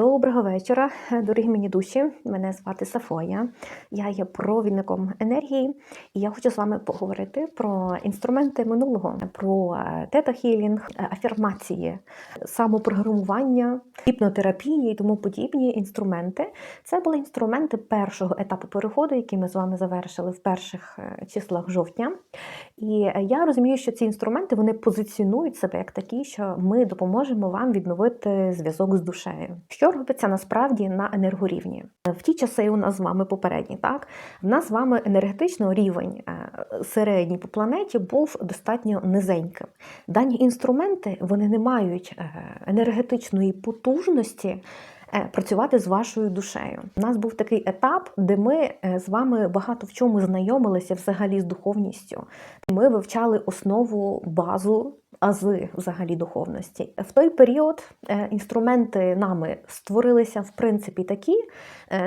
Доброго вечора, дорогі мені душі. Мене звати Сафоя. Я є провідником енергії, і я хочу з вами поговорити про інструменти минулого, про тета-хілінг, афірмації, самопрограмування, гіпнотерапії і тому подібні інструменти. Це були інструменти першого етапу переходу, який ми з вами завершили в перших е, числах жовтня. І е, я розумію, що ці інструменти вони позиціонують себе як такі, що ми допоможемо вам відновити зв'язок з душею. Що робиться насправді на енергорівні? В ті часи у нас з вами попередні, так в нас з вами енергетично рівень е, середній по планеті був достатньо низеньким. Дані інструменти вони не мають е, енергетичної потужності. Е, Працювати з вашою душею. У нас був такий етап, де ми е, з вами багато в чому знайомилися взагалі з духовністю. Ми вивчали основу, базу, ази взагалі духовності. В той період е, інструменти нами створилися в принципі такі,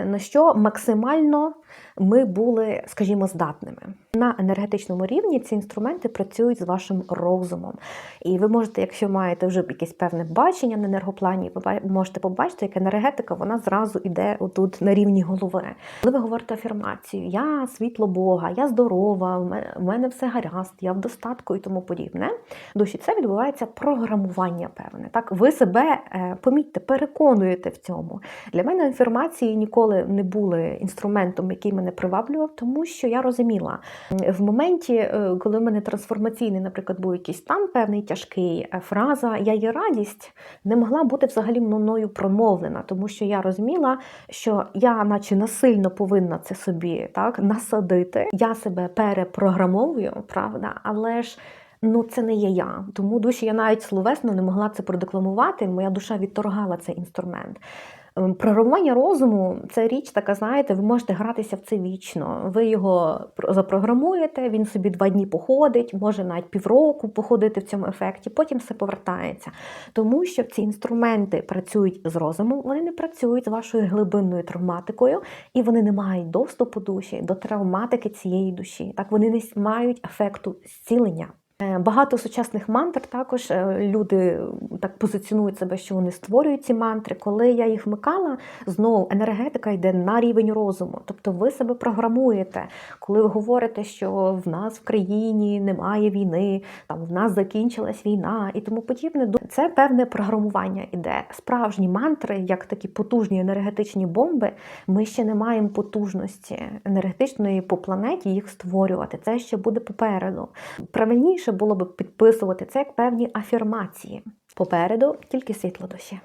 на що максимально ми були, скажімо, здатними. На енергетичному рівні ці інструменти працюють з вашим розумом. І ви можете, якщо маєте вже якесь певне бачення на енергоплані, ви можете побачити, як енергетика вона зразу йде отут на рівні голови. Коли ви говорите афірмацію, я світло Бога, я здорова, в мене- все гаразд, я в достатку і тому подібне. Душі це відбувається програмування певне. Так, ви себе е, помітьте, переконуєте в цьому. Для мене інформації ніколи не були інструментом, який мене приваблював, тому що я розуміла в моменті, е, коли в мене трансформаційний, наприклад, був якийсь стан певний тяжкий, е, фраза Я є радість не могла бути взагалі мною промовлена, тому що я розуміла, що я, наче насильно повинна це собі так насадити. Я себе перепрограмовую, правда, але ж. Ну, це не є я. Тому душі я навіть словесно не могла це продекламувати. Моя душа відторгала цей інструмент. Ем, Програмування розуму це річ така, знаєте, ви можете гратися в це вічно. Ви його про- запрограмуєте, він собі два дні походить, може навіть півроку походити в цьому ефекті, потім все повертається. Тому що ці інструменти працюють з розумом, вони не працюють з вашою глибинною травматикою, і вони не мають доступу душі до травматики цієї душі. Так вони не мають ефекту зцілення. Е, Багато сучасних мантр також е, люди так позиціонують себе, що вони створюють ці мантри. Коли я їх вмикала, знову енергетика йде на рівень розуму. Тобто ви себе програмуєте. Коли ви говорите, що в нас в країні немає війни, там в нас закінчилась війна і тому подібне, це певне програмування іде. Справжні мантри, як такі потужні енергетичні бомби, ми ще не маємо потужності енергетичної по планеті їх створювати. Це ще буде попереду. Правильніше було б підписувати це як певні афірмації. Попереду тільки світло душі.